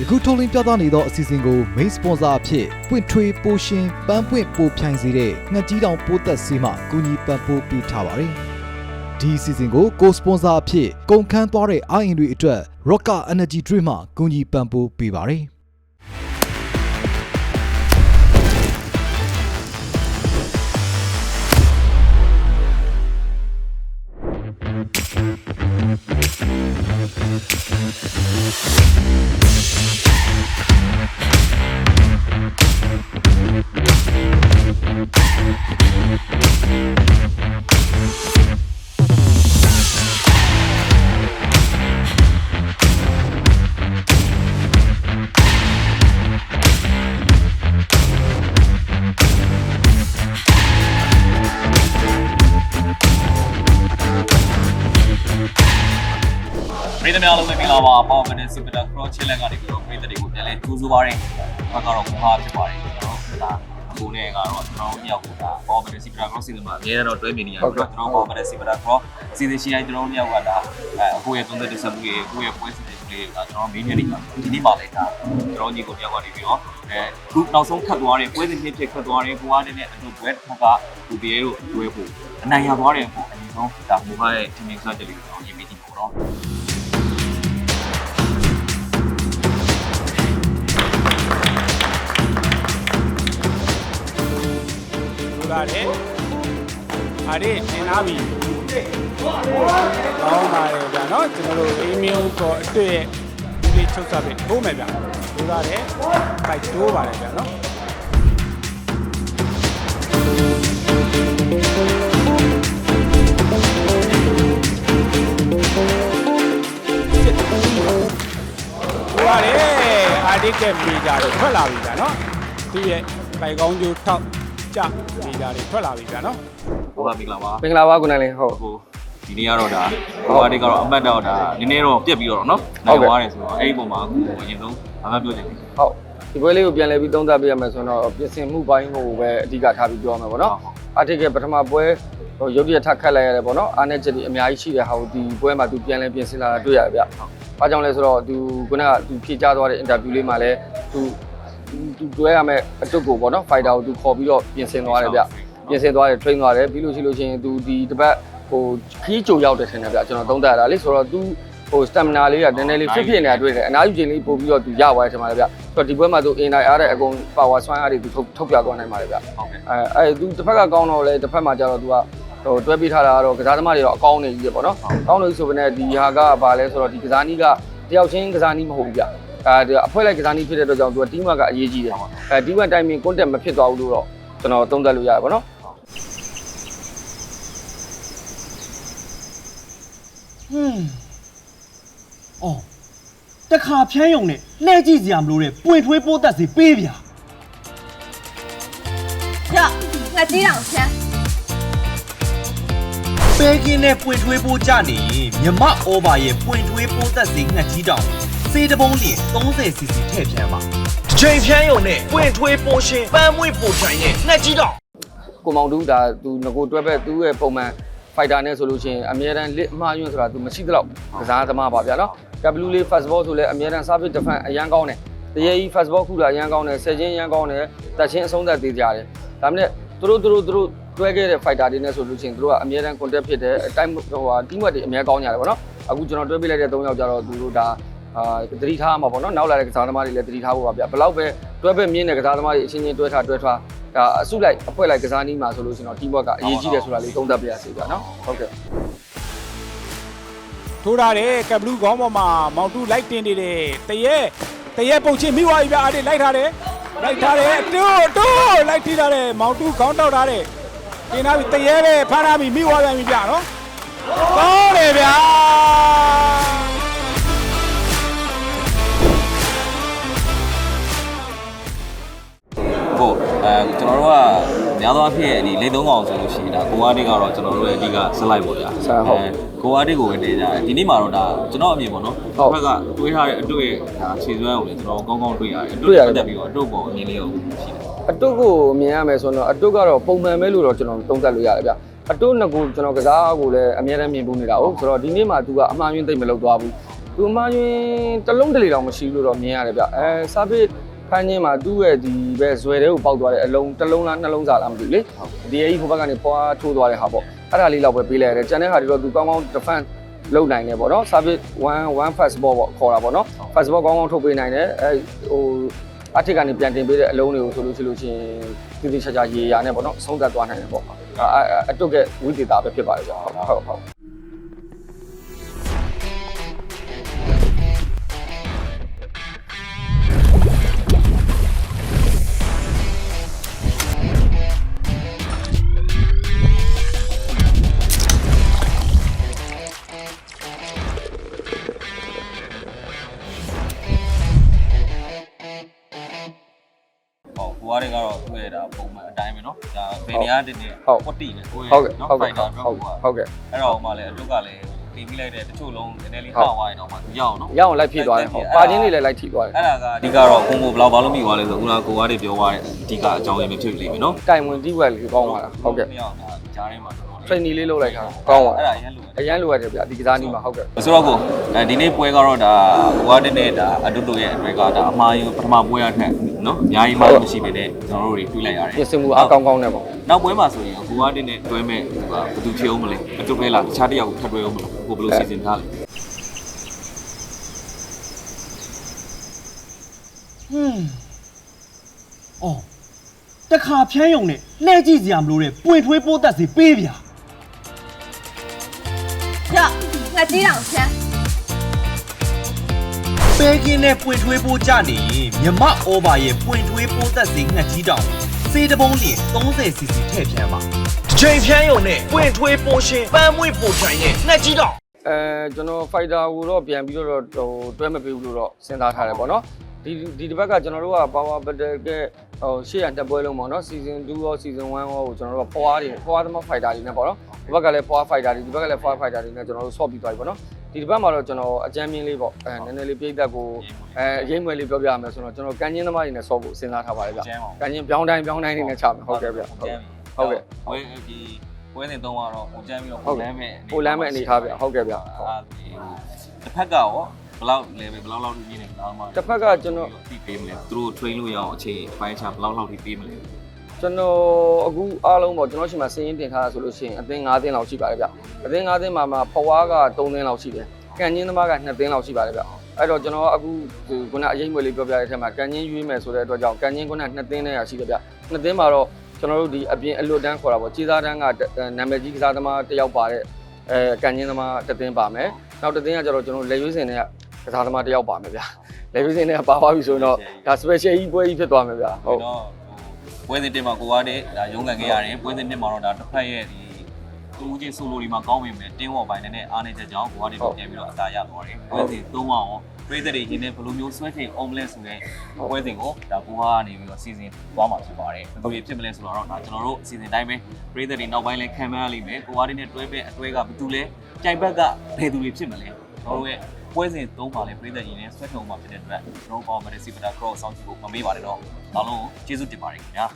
ယခုထုတ်လင်းပြသနေသောအစီအစဉ်ကို main sponsor အဖြစ်ပွင့်ထွေးပိုရှင်ပန်းပွင့်ပိုဖြိုင်စေတဲ့ငှက်ကြီးတောင်ပိုးသက်ဆေးမှကူညီပံ့ပိုးပေးထားပါတယ်။ဒီအစီအစဉ်ကိုကိုစပွန်ဆာအဖြစ်ကုန်ခန်းသွားတဲ့အာရင်တွေအတွက် Rocker Energy Drink မှကူညီပံ့ပိုးပေးပါတယ်။ ပြည်သူများလုံးပဲမင်္ဂလာပါပေါ့မင်းစူပတာခရော့ချစ်လက်ကနေပြီးတော့ပြည်သူတွေကိုပြန်လဲကြိုးဆိုပါရစေ။ဘာကတော့မဟာဖြစ်ပါတယ်ကျွန်တော်တို့ဒါ အခုနဲ့ကတော့ကျွန်တော်တို့မြောက်ကဒါပေါ့မင်းစူပတာခရော့စီစဉ်မှာအများတော့တွဲမြင်နေရတယ်ကျွန်တော်ပေါ့မင်းစူပတာခရော့စီစဉ်ရှိတိုင်းကျွန်တော်တို့မြောက်ကဒါအဲအခုရဲ့သုံးသက်တဆက်မှုတွေအခုရဲ့ပွဲစဉ်တွေလေးကကျွန်တော်မင်းမြနေမှာဒီနေ့ပါလိုက်တာကျွန်တော်ညီကိုမြောက်ကနေပြီးတော့အဲခုနောက်ဆုံးခတ်သွားတယ်ပွဲစဉ်ဖြစ်ဖြစ်ခတ်သွားတယ်ကိုကနေတဲ့အဲ့လိုပွဲတစ်ခါကဒီပြေတို့တွဲဖို့အနိုင်ရသွားတယ်ပေါ့အရင်ဆုံးဒါမိုဘိုင်းရဲ့ team စတဲ့လေးကိုရေးပြီးကြည့်ပေါ့နော် ဆိုလာတယ်အားရတင်လာပြီကောင်းပါတယ်ဗျာနော်ကျွန်တော်တို့အေးမီယိုကောအတွေ့ရဲ့ဒီလေးချုပ်စားပြီထိုးမယ်ဗျာဆိုလာတယ်ပိုက်တိုးပါတယ်ဗျာနော်ဆိုရတယ်အာဒီကမီဂျာတွေထွက်လာပြီဗျာနော်သူ့ရဲ့ပိုက်ကောင်းကျိုးထောက် ကြမီဂျာတွေထွက်လာပြီဗျာနော်ဟိုကမင်္ဂလာပါမင်္ဂလာပါကိုနိုင်လင်းဟုတ်ဟိုဒီနေ့ကတော့ဒါဟိုကတိတ်ကတော့အမှတ်တော့ဒါနည်းနည်းတော့ပြက်ပြီးတော့နော်နိုင်သွားတယ်ဆိုတော့အဲ့ဒီပုံမှာအခုအရင်ဆုံးဘာမှပြောချင်ဘူးဟုတ်ဒီပွဲလေးကိုပြန်လဲပြီးသုံးသပ်ပေးရမယ်ဆိုတော့ပြင်ဆင်မှုပိုင်းကိုပဲအဓိကထားပြီးပြောရမှာပေါ့နော်အာတိကပထမပွဲဟိုရုပ်ရည်ထပ်ခတ်လိုက်ရတယ်ပေါ့နော်အားနဲ့ချက်ဒီအများကြီးရှိတဲ့ဟာကိုဒီပွဲမှာသူပြန်လဲပြင်ဆင်လာတာတွေ့ရတယ်ဗျ။ဘာကြောင့်လဲဆိုတော့သူခုနကသူဖြေချသွားတဲ့အင်တာဗျူးလေးမှာလဲသူ သူတွဲရမယ်အတုတ်ကိုပေါ့နော်ဖိုက်တာကိုသူခေါ်ပြီးတော့ပြင်ဆင်သွားတယ်ဗျ။ပြင်ဆင်သွားတယ် train သွားတယ်ပြီးလို့ရှိလို့ရှိရင်သူဒီတစ်ပတ်ဟိုခီးကြိုရောက်တယ်ထင်တယ်ဗျကျွန်တော်သုံးသပ်ရတာလေဆိုတော့သူဟို stamina လေးကနည်းနည်းလေးဖြစ်ဖြစ်နေတာတွေ့တယ်အနားယူခြင်းလေးပို့ပြီးတော့သူရသွားတယ်ထင်ပါတယ်ဗျဆိုတော့ဒီပွဲမှာသူ in နိုင်အားတဲ့အကုန် power ဆွမ်းအားတွေသူထုတ်ထုတ်ပြသွားနိုင်ပါတယ်ဗျဟုတ်ကဲ့အဲအဲသူတစ်ဖက်ကကောင်းတော့လဲတစ်ဖက်မှာကျတော့သူကဟိုတွဲပေးထားတာကတော့ကစားသမားတွေတော့အကောင်းနေကြီးပဲပေါ့နော်ကောင်းနေပြီဆိုပေမဲ့ဒီဟာကဘာလဲဆိုတော့ဒီကစားနည်းကတယောက်ချင်းကစားနည်းမဟုတ်ဘူးဗျ အဲအဖွဲ့လိုက်ကစားနည်းဖြစ်တဲ့အတွက်ကြောင့်သူက team work ကအရေးကြီးတယ်အဲ team work timing contact မဖြစ်သွားဘူးလို့တော့ကျွန်တော်သုံးသပ်လို့ရတယ်ပေါ့နော်ဟွန်းအော်တခါဖြန်းယုံနဲ့လှဲကြည့်စရာမလိုတဲ့ပွင့်ထွေးပိုးသက်စီပေးဗျာကြောက်ငါတီးအောင်ဖြန်းပေးကင်းတဲ့ပွင့်ထွေးပိုးကြနေရင်မြမအော်ဘာရဲ့ပွင့်ထွေးပိုးသက်စီငှက်ကြီးတောင် စေးတပုံးလျင် 30cc ထည့်ဖြန်းပါတစ်ချိန်ဖြန်းယုံနဲ့ပွင့်ထွေးပိုးရှင်ပန်းမွေးပိုချိုင်နဲ့ငှက်ကြီးတောင်ကိုမောင်တူဒါသူငကိုတွဲဘက်သူ့ရဲ့ပုံမှန် fighter နဲ့ဆိုလို့ရှိရင်အမြဲတမ်းလစ်အမှားယွန်းဆိုတာသူမရှိတော့ကစားသမားပါဗျာနော် W လေး fast ball ဆိုလဲအမြဲတမ်း service defense အရန်ကောင်းတယ်တရေကြီး fast ball ခုတာအရန်ကောင်းတယ်ဆယ်ချင်းအရန်ကောင်းတယ်တက်ချင်းအဆုံးသက်သေးကြတယ်ဒါမှမဟုတ်သူတို့သူတို့သူတို့တွဲခဲ့တဲ့ fighter တွေနဲ့ဆိုလို့ရှိရင်သူတို့ကအမြဲတမ်း contact ဖြစ်တယ်အတိုင်းဟိုဟာ team work တွေအများကောင်းကြတယ်ဗောနော်အခုကျွန်တော်တွဲပေးလိုက်တဲ့၃ယောက်ကြတော့သူတို့ဒါ အာသတိထားမှာပေါ့နော်နောက်လာတဲ့ကစားသမားတွေလည်းသတိထားဖို့ပါဗျဘယ်လောက်ပဲတွဲဘက်မြင့်တဲ့ကစားသမားတွေအချင်းချင်းတွဲထားတွဲထားဒါအစုလိုက်အဖွဲ့လိုက်ကစားနည်းမှာဆိုလို့ရှိရင်တော့ team work ကအရေးကြီးတယ်ဆိုတာလေးသုံးသပ်ပြရစီဗျာနော်ဟုတ်ကဲ့ထိုးထားတယ်ကဘလူးခေါင်းပေါ်မှာမောင်တူလိုက်တင်နေတယ်တရဲတရဲပုံချင်းမိသွားပြီဗျာအားလေးလိုက်ထားတယ်လိုက်ထားတယ်တိုးတိုးလိုက်ထိထားတယ်မောင်တူခေါင်းတောက်ထားတယ်တင်ထားပြီတရဲပဲဖမ်းထားပြီမိသွားပြန်ပြီဗျာနော်ကောင်းတယ်ဗျာ များသောအားဖြင့်ဒီလေသုံးကောင်ဆိုလို့ရှိရင်ဒါကိုအားတိကတော့ကျွန်တော်တို့ရဲ့အဓိကစလိုက်ပေါ့ဗျာကိုအားတိကိုပဲတင်ကြတယ်ဒီနေ့မှာတော့ဒါကျွန်တော်အမြင်ပေါ့နော်ဘက်ကတွေးထားတဲ့အတွေ့ဒါခြေစွမ်းကိုလည်းကျွန်တော်ကောင်းကောင်းတွေ့ရတယ်အတွေ့ပတ်သက်ပြီးတော့အတွေ့ပေါ်အမြင်လေးကိုရှိတယ်အတုတ်ကိုမြင်ရမယ်ဆိုတော့အတုတ်ကတော့ပုံမှန်ပဲလို့တော့ကျွန်တော်သုံးသပ်လို့ရတယ်ဗျအတုတ်နှစ်ခုကျွန်တော်ကစားကိုလည်းအများတမ်းမြင်ပူနေတာဟုတ်ဆိုတော့ဒီနေ့မှ तू ကအမှားယွင်းသိမ့်မလုပ်သွားဘူးသူအမှားယွင်းတစ်လုံးတစ်လေတော့မရှိဘူးလို့တော့မြင်ရတယ်ဗျအဲစာပစ် ဖမ်းခြင်းမှာသူ့ရဲ့ဒီပဲဇွဲတဲ့ကိုပေါက်သွားတဲ့အလုံးတစ်လုံးလားနှလုံးစာလားမသိဘူးလေဒီအကြီးဟိုဘက်ကနေပွားထိုးသွားတဲ့ဟာပေါ့အဲ့ဒါလေးတော့ပဲပေးလိုက်ရတယ်ကျန်တဲ့ဟာတွေတော့သူကောင်းကောင်း defense လုပ်နိုင်တယ်ပေါ့နော် service 1 1 fast ball ပေါ့ခေါ်တာပေါ့နော် fast ball ကောင်းကောင်းထုတ်ပေးနိုင်တယ်အဲဟိုအထက်ကနေပြန်တင်ပေးတဲ့အလုံးတွေကိုဆိုလို့ရှိလို့ချင်းတိတိကျကျရေရာနဲ့ပေါ့နော်ဆုံးသက်သွားနိုင်တယ်ပေါ့အဲအတုတ်ကဝိသေတာပဲဖြစ်ပါတယ်ဗျဟုတ်ဟုတ်ဟုတ် ရတင်နေဟုတ်40ပဲကိုယ်ဟုတ်ကဲ့ဟုတ်ကဲ့ဟုတ်ဟုတ်ကဲ့အဲ့တော့မှလည်းအတုကလည်းတင်ပြီးလိုက်တဲ့တချို့လုံးနည်းနည်းလေးဟောင်းသွားရင်တော့မှရအောင်နော်ရအောင်လိုက်ဖြည့်သွားတယ်ဟုတ်ပါချင်းတွေလည်းလိုက်ထိသွားတယ်အဲ့ဒါကအဓိကတော့ကိုကိုဘလောက်ဘာလို့မိသွားလဲဆိုခုနကကိုကားတွေပြောသွားတဲ့အဓိကအကြောင်းရင်းပဲဖြစ်လိမ့်မယ်နော်ကင်ဝင်တိဝက်လေးကောင်းသွားတာဟုတ်ကဲ့မရအောင်ဒါကြားထဲမှာ training လေးလုပ်လိုက်တာကောင်းပါအဲ့ဒါအရင်လိုအရန်လိုရတယ်ဗျာဒီကစားနီးမှာဟုတ်ကဲ့ဆိုတော့ကိုအဲဒီနေ့ပွဲကတော့ဒါဝါဒနဲ့ဒါအတူတူရဲ့အတွေ့ကဒါအမှားယူပထမပွဲရထက်နော်အများကြီးမှမရှိပေနဲ့ကျွန်တော်တို့တွေတွေးလိုက်ရတယ်ပြင်ဆင်မှုအကောင်းကောင်းနဲ့ပေါ့နောက်ပွဲမှာဆိုရင်ကိုဝါဒနဲ့တွဲမဲ့ဟိုကဘယ်သူဖြစ်အောင်မလဲအတူပဲလားတခြားတစ်ယောက်ကိုဖတ်တွဲအောင်မလားကိုဘယ်လိုစီစဉ်ထားလဲဟွန်းအော်တခါဖြန်းယုံနဲ့လှဲကြည့်စရာမလိုတဲ့ပွင့်ထွေးပိုးသက်စီပေးဗျာ က်ကြီးတောင်ဖြန်းပဲကင်းနဲ့ပွင့်ထွေးပိုးကြနေရင်မြမအော်ဘာရဲ့ပွင့်ထွေးပိုးသက်စေငှက်ကြီးတောင်စေတပုံးလျင် 30cc ထည့်ဖြန်းပါချိန်ဖြန်းရုံနဲ့ပွင့်ထွေးပိုးရှင်ပန်းမွေပိုချိုင်ရဲ့ငှက်ကြီးတောင်အဲကျွန်တော် fighter ကိုတော့ပြန်ပြီးတော့ဟိုတွဲမပေးဘူးလို့တော့စဉ်းစားထားတယ်ပေါ့နော်ဒီဒီတစ်ဘက်ကကျွန်တော်တို့က power battle ကဟိုရှေ့ရတက်ပွဲလုံးပေါ့နော် season 2ရော season 1ရောကိုကျွန်တော်တို့ကဖွားတယ်ဖွားသမား fighter တွေနဲ့ပေါ့နော် ဒီဘက်ကလည်း power fighter တွေဒီဘက်ကလည်း power fighter တွေနဲ့ကျွန်တော်တို့ swap ပြီးသွားပြီပေါ့နော်ဒီတစ်ပတ်မှာတော့ကျွန်တော်အကြမ်းမြင့်လေးပေါ့အဲနည်းနည်းလေးပြိသက်ကိုအဲအရေးမွယ်လေးပြောပြရမယ်ဆိုတော့ကျွန်တော်ကန်ချင်းသမားတွေနဲ့ swap ဖို့စဉ်းစားထားပါတယ်ဗျကန်ချင်းပြောင်းတိုင်းပြောင်းတိုင်းနေနဲ့ချမယ်ဟုတ်ကဲ့ဗျဟုတ်ကဲ့ဟုတ်ကဲ့ပွဲဒီပွဲစဉ်သုံးကတော့ဟိုကျမ်းပြီးတော့ဟုတ်လကဲ့မ်းမဲ့ဟိုလမ်းမဲ့အနေထားဗျဟုတ်ကဲ့ဗျအာဒီတစ်ဖက်ကရောဘယ်လောက်လဲပဲဘယ်လောက်လောက်ထိနေလဲအားမတစ်ဖက်ကကျွန်တော်သိပေးမလဲသူတို့ train လို့ရအောင်အချိန်ပိုင်းခြားဘယ်လောက်လောက်ထိပေးမလဲ ကျွန်တော်အခုအားလုံးပေါ့ကျွန်တော်ရှိမှစင်းရင်တင်ထားတာဆိုလို့ရှိရင်အသင်း9သင်းလောက်ရှိပါတယ်ဗျအသင်း9သင်းမှာမှာဖွားက3သင်းလောက်ရှိတယ်ကန်ချင်းသမားက2သင်းလောက်ရှိပါတယ်ဗျအဲ့တော့ကျွန်တော်အခုဒီခုနအရင်မွေလေးပြောပြတဲ့အထက်မှာကန်ချင်းရွေးမယ်ဆိုတဲ့အတွက်ကြောင့်ကန်ချင်းခုန2သင်းနဲ့ရရှိတယ်ဗျ2သင်းမှာတော့ကျွန်တော်တို့ဒီအပြင်အလွတ်တန်းခေါ်တာပေါ့ခြေသားတန်းကနာမည်ကြီးကစားသမားတစ်ယောက်ပါတဲ့အဲကန်ချင်းသမားတစ်သင်းပါမယ်နောက်တစ်သင်းကကျတော့ကျွန်တော်လက်ရွေးစင်တွေကကစားသမားတစ်ယောက်ပါမယ်ဗျလက်ရွေးစင်တွေကပါသွားပြီဆိုရင်တော့ဒါ special ကြီးပွဲကြီးဖြစ်သွားမယ်ဗျဟုတ်တော့ ပွဲစဉ်တင်မှာကိုကတည်းဒါရုံးကန်ခဲ့ရတယ်ပွဲစဉ်တင်မှာတော့ဒါတစ်ဖက်ရဲ့ဒီတူးချင်းဆိုလိုဒီမှာကောင်းပေမဲ့တင်းဝေါ်ပိုင်းနဲ့အားနေချက်ကြောင့်ကိုကတည်းကပြန်ပြီးတော့အသာရသွားတယ်ပွဲစဉ်သုံးအောင်ပြည့်တဲ့တွေရင်းနဲ့ဘယ်လိုမျိုးဆွဲချိန်အောင်မလဲဆိုတဲ့ပွဲစဉ်ကိုဒါကိုကနေပြီးတော့စီစဉ်သွားမှာဖြစ်ပါတယ်ဘယ်လိုဖြစ်မလဲဆိုတော့ဒါကျွန်တော်တို့စီစဉ်တိုင်းပဲပြည့်တဲ့တွေနောက်ပိုင်းလဲခံမရလိမ့်မယ်ကိုကတည်းနဲ့တွဲပဲအတွဲကဘယ်သူလဲကြိုင်ဘက်ကဘယ်သူတွေဖြစ်မလဲကျွန်တော်တို့ရဲ့ ပွဲစဉ်သုံးပါလဲပြည့်တဲ့ရင်းနဲ့ဆွဲထုံမှာဖြစ်တဲ့အတွက်ကျွန်တော်ပေါမတဲ့စီပတာ cross ဆောင်းကြည့်ဖို့မမေ့ပါနဲ့တော့အားလုံးကျေးဇူးတင်ပါတယ်ခင်ဗျာ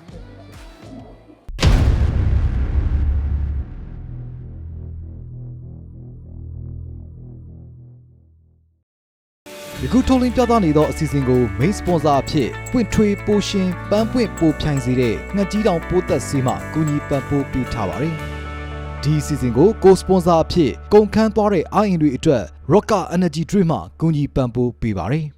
ယခုထုတ်လင်းပြသနေသောအစီအစဉ်ကို main sponsor အဖြစ်ပွင့်ထွေးပိုရှင်ပန်းပွင့်ပိုဖြိုင်စေတဲ့ငှက်ကြီးတောင်ပိုးသက်ဆေးမှကူညီပံ့ပိုးပေးထားပါတယ်။ ဒီအစီအစဉ်ကိုကိုစပွန်ဆာအဖြစ်ကုန်ခန်းသွားတဲ့အားအင်တွေအတွက် Rocker Energy Drink မှကူညီပံ့ပိုးပေးပါတယ်။